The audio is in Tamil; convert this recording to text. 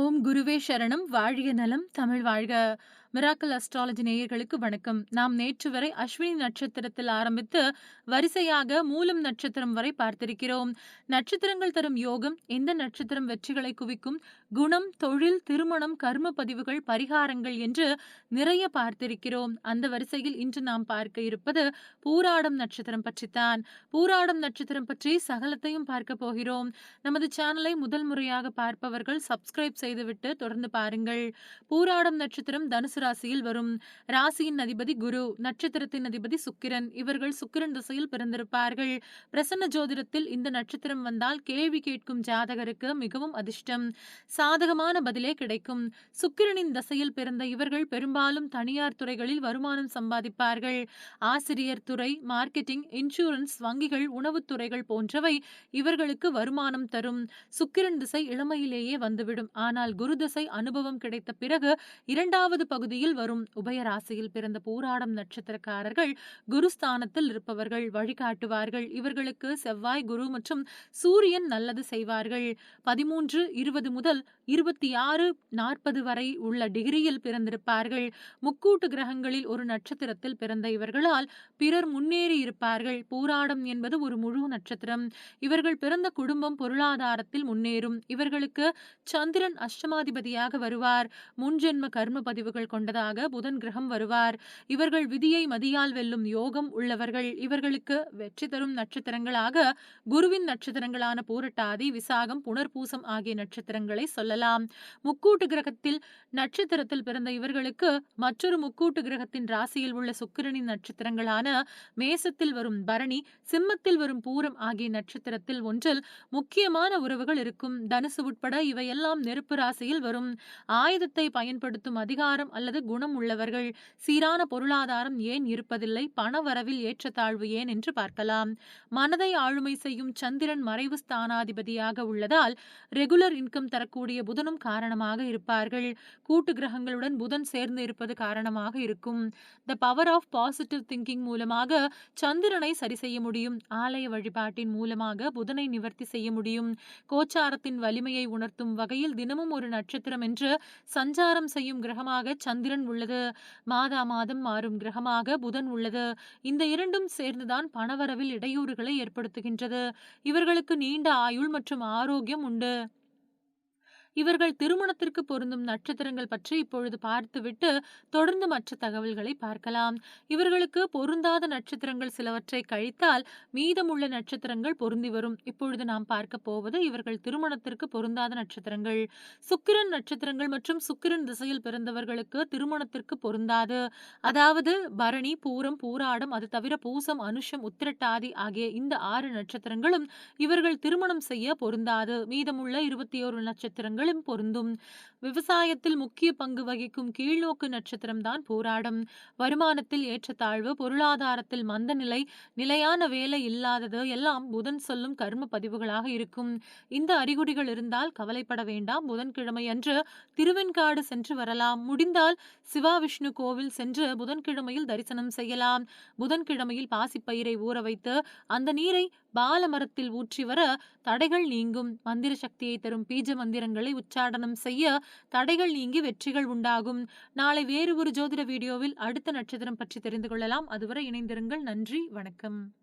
ஓம் குருவே சரணம். வாழ்க நலம். தமிழ் வாழ்க. மிராக்கல் அஸ்ட்ராலஜி நேயர்களுக்கு வணக்கம். நாம் நேற்று வரை அஸ்வினி நட்சத்திரத்தில் ஆரம்பித்து வரிசையாக மூலம் நட்சத்திரம் வரை பார்த்திருக்கிறோம். நட்சத்திரங்கள் தரும் யோகம் எந்த நட்சத்திரம் வெற்றிகளை குவிக்கும் குணம் தொழில் திருமணம் கர்ம பதிவுகள் பரிகாரங்கள் என்று நிறைய பார்த்திருக்கிறோம். அந்த வரிசையில் இன்று நாம் பார்க்க இருப்பது பூராடம் நட்சத்திரம் பற்றித்தான். பூராடம் நட்சத்திரம் பற்றி சகலத்தையும் பார்க்க போகிறோம். நமது சேனலை முதல் முறையாக பார்ப்பவர்கள் சப்ஸ்கிரைப் செய்துவிட்டு தொடர்ந்து பாருங்கள். பூராடம் நட்சத்திரம் தனுசு ராசியில் வரும் ராசியின் அதிபதி குரு நட்சத்திரத்தின் அதிபதி சுக்கிரன். இவர்கள் சுக்கிரன் திசையில் பிறந்திருப்பார்கள். பிரசன்ன ஜோதிடத்தில் இந்த நட்சத்திரம் வந்தால் கேள்வி கேட்கும் ஜாதகருக்கு மிகவும் அதிர்ஷ்டம். சாதகமான பதிலே கிடைக்கும். சுக்கிரனின் தசையில் பிறந்த இவர்கள் பெரும்பாலும் தனியார் துறைகளில் வருமானம் சம்பாதிப்பார்கள். ஆசிரியர் துறை மார்க்கெட்டிங் இன்சூரன்ஸ் வங்கிகள் உணவுத் துறைகள் போன்றவை இவர்களுக்கு வருமானம் தரும். சுக்கிரன் திசை இளமையிலேயே வந்துவிடும். ஆனால் குரு திசை அனுபவம் கிடைத்த பிறகு இரண்டாவது பகுதி பகுதியில் வரும் உபயராசியில் பிறந்த பூராடம் நட்சத்திரக்காரர்கள் குருஸ்தானத்தில் இருப்பவர்கள் வழிகாட்டுவார்கள். இவர்களுக்கு செவ்வாய் குரு மற்றும் சூரியன் நல்லது செய்வார்கள். பதிமூன்று இருபது முதல் இருபத்தி ஆறு நாற்பது வரை உள்ள டிகிரியில் பிறந்திருப்பார்கள். முக்கூட்டு கிரகங்களில் ஒரு நட்சத்திரத்தில் பிறந்த இவர்களால் பிறர் முன்னேறி இருப்பார்கள். போராடம் என்பது ஒரு முழு நட்சத்திரம். இவர்கள் பிறந்த குடும்பம் பொருளாதாரத்தில் முன்னேறும். இவர்களுக்கு சந்திரன் அஷ்டமாதிபதியாக வருவார். முன்ஜென்ம கர்ம பதிவுகள் கொண்டதாக புதன் கிரகம் வருவார். இவர்கள் விதியை மதியால் வெல்லும் யோகம் உள்ளவர்கள். இவர்களுக்கு வெற்றி தரும் நட்சத்திரங்களாக குருவின் நட்சத்திரங்களான பூரட்டாதி விசாகம் புனர்பூசம் ஆகிய நட்சத்திரங்களை சொல்லலாம். முக்கூட்டு கிரகத்தில் நட்சத்திரத்தில் பிறந்த இவர்களுக்கு மற்றொரு முக்கூட்டு கிரகத்தின் ராசியில் உள்ள சுக்கிரனின் நட்சத்திரங்களான மேசத்தில் வரும் பரணி சிம்மத்தில் வரும் பூரம் ஆகிய நட்சத்திரத்தில் ஒன்றில் முக்கியமான உறவுகள் இருக்கும். தனுசு உட்பட இவையெல்லாம் நெருப்பு ராசியில் வரும். ஆயுதத்தை பயன்படுத்தும் அதிகாரம் அல்லது அல்லது குணம் உள்ளவர்கள் சீரான பொருளாதாரம் ஏன் இருப்பதில்லை? பண வரவில் ஏற்றத்தாழ்வு ஏன் என்று பார்க்கலாம். மனதை ஆளுமை செய்யும் சந்திரன் மறைவு ஸ்தானாதிபதியாக உள்ளதால் ரெகுலர் இன்கம் தரக்கூடிய புதனும் காரணமாக இருப்பார்கள். கூட்டு கிரகங்களுடன் புதன் சேர்ந்து இருப்பது காரணமாக இருக்கும். The power of positive thinking மூலமாக சந்திரனை சரி செய்ய முடியும். ஆலய வழிபாட்டின் மூலமாக புதனை நிவர்த்தி செய்ய முடியும். கோச்சாரத்தின் வலிமையை உணர்த்தும் வகையில் தினமும் ஒரு நட்சத்திரம் என்று சஞ்சாரம் செய்யும் கிரகமாக சந்திரன் உள்ளது மாதா மாதம் மாறும் கிரகமாக புதன் உள்ளது. இந்த இரண்டும் சேர்ந்துதான் பணவரவில் இடையூறுகளை ஏற்படுத்துகின்றது. இவர்களுக்கு நீண்ட ஆயுள் மற்றும் ஆரோக்கியம் உண்டு. இவர்கள் திருமணத்திற்கு பொருந்தும் நட்சத்திரங்கள் பற்றி இப்பொழுது பார்த்துவிட்டு தொடர்ந்து மற்ற தகவல்களை பார்க்கலாம். இவர்களுக்கு பொருந்தாத நட்சத்திரங்கள் சிலவற்றை கழித்தால் மீதமுள்ள நட்சத்திரங்கள் பொருந்தி வரும். இப்பொழுது நாம் பார்க்க போவது இவர்கள் திருமணத்திற்கு பொருந்தாத நட்சத்திரங்கள். சுக்கிரன் நட்சத்திரங்கள் மற்றும் சுக்கிரன் திசையில் பிறந்தவர்களுக்கு திருமணத்திற்கு பொருந்தாது. அதாவது பரணி பூரம் பூராடம் அது தவிர பூசம் அனுஷம் உத்திரட்டாதி ஆகிய இந்த ஆறு நட்சத்திரங்களும் இவர்கள் திருமணம் செய்ய பொருந்தாது. மீதமுள்ள இருபத்தி ஒரு நட்சத்திரங்கள் நாளும் பொருந்தும். விவசாயத்தில் முக்கிய பங்கு வகிக்கும் கீழ்நோக்கு நட்சத்திரம் தான் போராடும். வருமானத்தில் ஏற்றத்தாழ்வு பொருளாதாரத்தில் மந்த நிலை நிலையான வேலை இல்லாதது எல்லாம் புதன் சொல்லும் கர்ம பதிவுகளாக இருக்கும். இந்த அறிகுறிகள் இருந்தால் கவலைப்பட வேண்டாம். புதன்கிழமை அன்று திருவெண்காடு சென்று வரலாம். முடிந்தால் சிவா விஷ்ணு கோவில் சென்று புதன்கிழமையில் தரிசனம் செய்யலாம். புதன்கிழமையில் பாசிப்பயிரை ஊற வைத்து அந்த நீரை பாலமரத்தில் ஊற்றி வர தடைகள் நீங்கும். மந்திர சக்தியை தரும் பீஜ மந்திரங்களை உச்சாடனம் செய்ய தடைகள் நீங்கி வெற்றிகள் உண்டாகும். நாளை வேறு ஒரு ஜோதிட வீடியோவில் அடுத்த நட்சத்திரம் பற்றி தெரிந்து கொள்ளலாம். அதுவரை இணைந்திருங்கள். நன்றி. வணக்கம்.